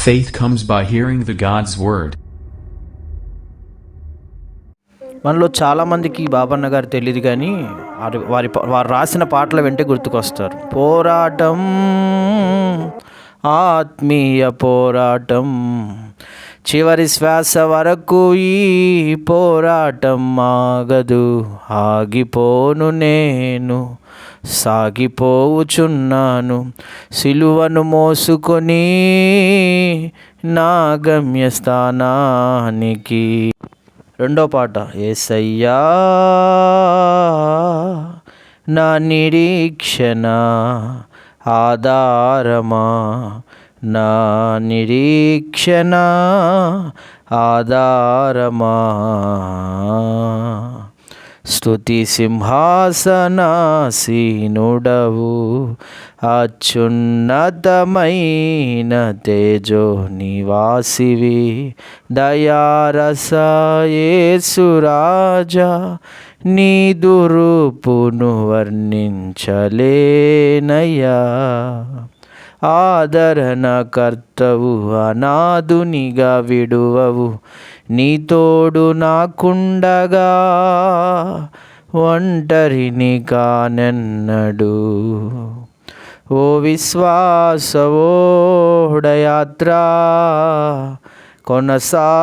Faith comes by hearing the God's word. మనలో చాలామందికి బాబన్న గారు తెలియదు కానీ వారి వారి వారు రాసిన పాటలు వెంటే గుర్తుకొస్తారు పోరాటం ఆత్మీయ పోరాటం చివరి శ్వాస వరకు ఈ పోరాటం ఆగదు. ఆగిపోను నేను సాగిపోవుచున్నాను. సిలువను మోసుకొని నా గమ్యస్థానానికి. రెండో పాట ఏసయ్యా నా నిరీక్షణ ఆధారమా? నా నిరీక్షణ ఆధారమా? స్తుతి సింహాసనాసీనుడవు అత్యున్నతమైన తేజో నివాసివి దయారసయేసురాజా నీ దురుపును వర్ణించలేనయ్యా. ఆదరణ కర్తవు అనాదునిగా విడువవు. నీ తోడు నాకుండగా ఒంటరిని కానెన్నడు. ఓ విశ్వాసవోడయాత్ర కొనసాగుచున్నది.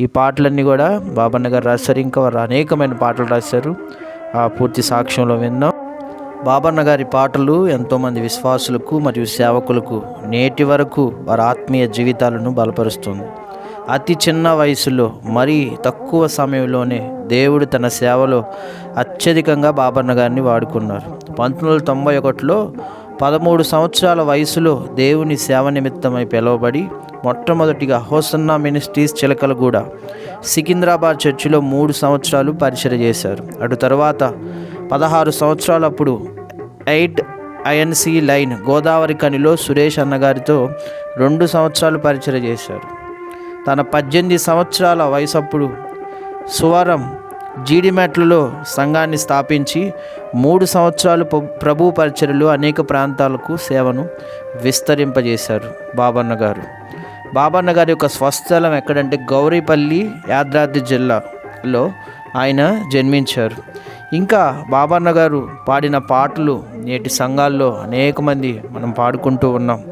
ఈ పాటలన్నీ కూడా బాబన్న గారు రాశారు. ఇంకా వారు అనేకమైన పాటలు రాశారు. ఆ పూర్తి సాక్ష్యంలో విన్నాం బాబన్న గారి పాటలు ఎంతోమంది విశ్వాసులకు మరియు సేవకులకు నేటి వరకు వారి ఆత్మీయ జీవితాలను బలపరుస్తుంది. అతి చిన్న వయసులో మరీ తక్కువ సమయంలోనే దేవుడు తన సేవలో అత్యధికంగా బాబన్న గారిని వాడుకున్నారు. పంతొమ్మిది వందల తొంభై ఒకటిలో పదమూడు సంవత్సరాల వయసులో దేవుని సేవ నిమిత్తమై పిలువబడి మొట్టమొదటిగా హోసన్నా మినిస్ట్రీస్ చిలకలగూడ సికింద్రాబాద్ చర్చిలో మూడు సంవత్సరాలు పరిచయం చేశారు. అటు తర్వాత పదహారు సంవత్సరాలప్పుడు ఎయిట్ ఐఎన్సి లైన్ గోదావరి కనిలో సురేష్ అన్నగారితో రెండు సంవత్సరాలు పరిచయం చేశారు. తన పద్దెనిమిది సంవత్సరాల వయసప్పుడు సువరం జీడిమెట్లలో సంఘాన్ని స్థాపించి మూడు సంవత్సరాలు ప్రభు పరిచర్యలు అనేక ప్రాంతాలకు సేవను విస్తరింపజేశారు బాబన్న గారు బాబన్న గారి యొక్క స్వస్థలం ఎక్కడంటే గౌరీపల్లి యాదాద్రి జిల్లాలో ఆయన జన్మించారు. ఇంకా బాబన్న గారు పాడిన పాటలు నేటి సంఘాల్లో అనేక మంది మనం పాడుకుంటూ ఉన్నాం.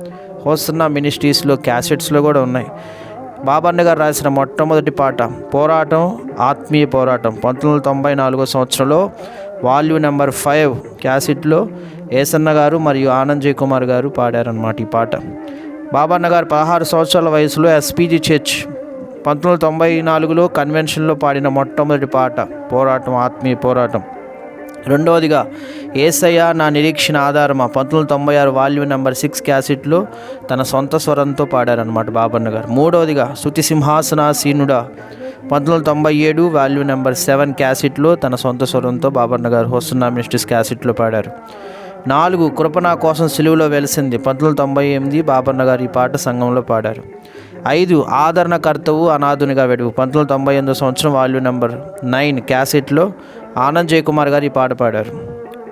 హోసన్నా మినిస్ట్రీస్లో క్యాసెట్స్లో కూడా ఉన్నాయి. బాబన్న గారు రాసిన మొట్టమొదటి పాట పోరాటం ఆత్మీయ పోరాటం పంతొమ్మిది వందల తొంభై నాలుగో సంవత్సరంలో వాల్యూ నెంబర్ ఫైవ్ క్యాసెట్లో ఏసన్న గారు మరియు ఆనంద్ కుమార్ గారు పాడారన్నమాట ఈ పాట. బాబన్న గారు పదహారు సంవత్సరాల వయసులో ఎస్పీజీ చర్చ్ పంతొమ్మిది వందల తొంభై నాలుగులో కన్వెన్షన్లో పాడిన మొట్టమొదటి పాట పోరాటం ఆత్మీయ పోరాటం. రెండవదిగా ఏసయ్య నా నిరీక్షణ ఆధారమా? పంతొమ్మిది వందల తొంభై ఆరు వాల్యూ నెంబర్ సిక్స్ క్యాసెట్లో తన సొంత స్వరంతో పాడారనమాట బాబన్న గారు. మూడవదిగా శృతి సింహాసనాసీనుడా? పంతొమ్మిది వందల తొంభై ఏడు వాల్యూ నెంబర్ సెవెన్ క్యాసెట్లో తన సొంత స్వరంతో బాబన్న గారు హోస్తున్నా మినిస్ట్రీస్ క్యాసెట్లో పాడారు. నాలుగు కృపణ కోసం సిలువలో వెలిసింది. పంతొమ్మిది తొంభై ఎనిమిది బాబన్న గారు ఈ పాట సంఘంలో పాడారు. ఐదు ఆదరణకర్తవు అనాథునిగా వెడువు పంతొమ్మిది తొంభై ఎనిమిదో సంవత్సరం వాల్యూ నెంబర్ నైన్ క్యాసెట్లో ఆనంద్ జయకుమార్ గారు ఈ పాట పాడారు.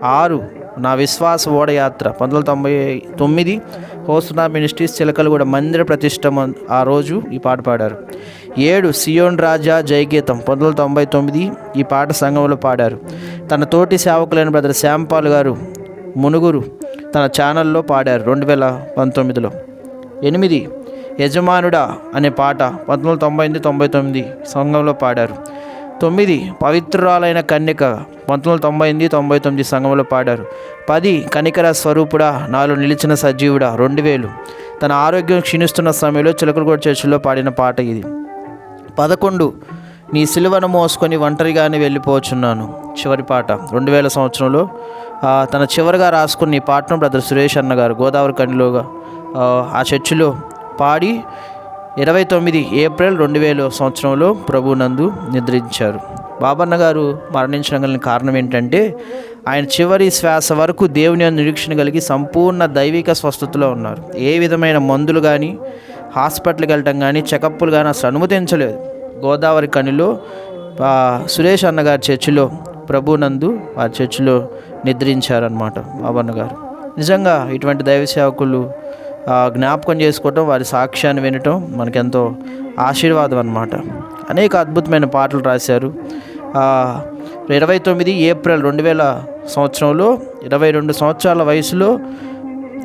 ఆరు నా విశ్వాస ఓడయాత్ర. పంతొమ్మిది తొంభై తొమ్మిది హోస్నా మినిస్ట్రీస్ చిలకలగూడ మందిర ప్రతిష్ట ఆ రోజు ఈ పాట పాడారు. ఏడు సియోన్ రాజా జయగీతం పంతొమ్మిది తొంభై తొమ్మిది ఈ పాట సంఘంలో పాడారు. తన తోటి సేవకులైన బ్రదర్ శ్యాంపాల్ గారు మునుగురు తన ఛానల్లో పాడారు రెండు వేల పంతొమ్మిదిలో. ఎనిమిది యజమానుడా అనే పాట పంతొమ్మిది వందల తొంభై ఎనిమిది తొంభై తొమ్మిది సంఘంలో పాడారు. తొమ్మిది పవిత్రురాలైన కన్యక పంతొమ్మిది వందల తొంభై ఎనిమిది తొంభై తొమ్మిది సంఘంలో పాడారు. పది కనికర స్వరూపుడా నాలో నిలిచిన సజీవుడా రెండు వేలు తన ఆరోగ్యం క్షీణిస్తున్న సమయంలో చిలకలగూడ చర్చిలో పాడిన పాట ఇది. పదకొండు నీ సిలువను మోసుకొని ఒంటరిగానే వెళ్ళిపోచున్నాను చివరి పాట. రెండు వేల సంవత్సరంలో తన చివరిగా రాసుకున్న ఈ పాటను బ్రదర్ సురేష్ అన్న గారు గోదావరి కండిలోగా ఆ, చర్చిలో పాడి ఇరవై తొమ్మిది ఏప్రిల్ రెండు వేల సంవత్సరంలో ప్రభు నందు నిద్రించారు. బాబన్న గారు మరణించడం కారణం ఏంటంటే ఆయన చివరి శ్వాస వరకు దేవుని నిరీక్షణ కలిగి సంపూర్ణ దైవిక స్వస్థతలో ఉన్నారు. ఏ విధమైన మందులు కానీ హాస్పిటల్కి వెళ్ళటం కానీ చెకప్లు కానీ అసలు అనుమతించలేదు. గోదావరి కనిలో సురేష్ అన్నగారి చర్చిలో ప్రభునందు ఆ చర్చిలో నిద్రించారనమాట బాబన్న గారు. నిజంగా ఇటువంటి దైవ సేవకులు జ్ఞాపకం చేసుకోవటం వారి సాక్ష్యాన్ని వినటం మనకెంతో ఆశీర్వాదం అన్నమాట. అనేక అద్భుతమైన పాటలు రాశారు. ఇరవై తొమ్మిది ఏప్రిల్ రెండు వేల సంవత్సరంలో ఇరవై రెండు సంవత్సరాల వయసులో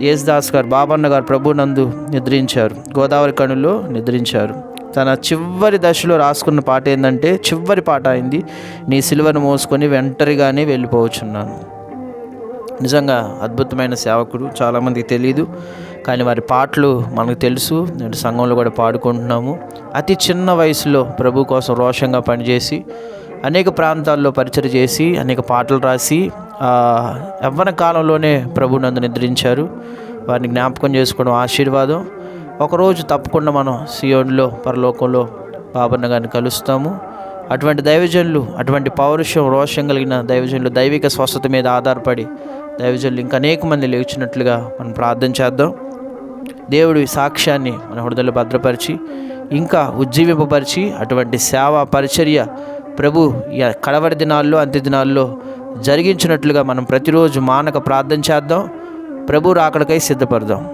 యేసుదాస్ గారు బాబన్న గారు ప్రభునందు నిద్రించారు. గోదావరి కణుల్లో నిద్రించారు. తన చివరి దశలో రాసుకున్న పాట ఏంటంటే చివరి పాట అయింది నీ సిలువను మోసుకొని వెంటరిగానే వెళ్ళిపోవచ్చున్నాను. నిజంగా అద్భుతమైన సేవకుడు చాలామందికి తెలియదు కానీ వారి పాటలు మనకు తెలుసు. నేను సంఘంలో కూడా పాడుకుంటున్నాము. అతి చిన్న వయసులో ప్రభు కోసం రోషంగా పనిచేసి అనేక ప్రాంతాల్లో పరిచయం చేసి అనేక పాటలు రాసి యవ్వన కాలంలోనే ప్రభు నందు నిద్రించారు. వారిని జ్ఞాపకం చేసుకోవడం ఆశీర్వాదం. ఒకరోజు తప్పకుండా మనం సియోన్లో పరలోకంలో బాబన్న గారిని కలుస్తాము. అటువంటి దైవజనులు అటువంటి పౌరుషం రోషం కలిగిన దైవజనులు దైవిక స్వస్థత మీద ఆధారపడి దైవజనులు ఇంకా అనేక మంది లేచినట్లుగా మనం ప్రార్థన చేద్దాం. దేవుడి సాక్ష్యాన్ని మన హృదయలో భద్రపరిచి ఇంకా ఉజ్జీవింపపరిచి అటువంటి సేవ పరిచర్య ప్రభు కడవరి దినాల్లో అంత్య దినాల్లో జరిగించినట్లుగా మనం ప్రతిరోజు మానక ప్రార్థన చేద్దాం. ప్రభు రాకడకై సిద్ధపడదాం.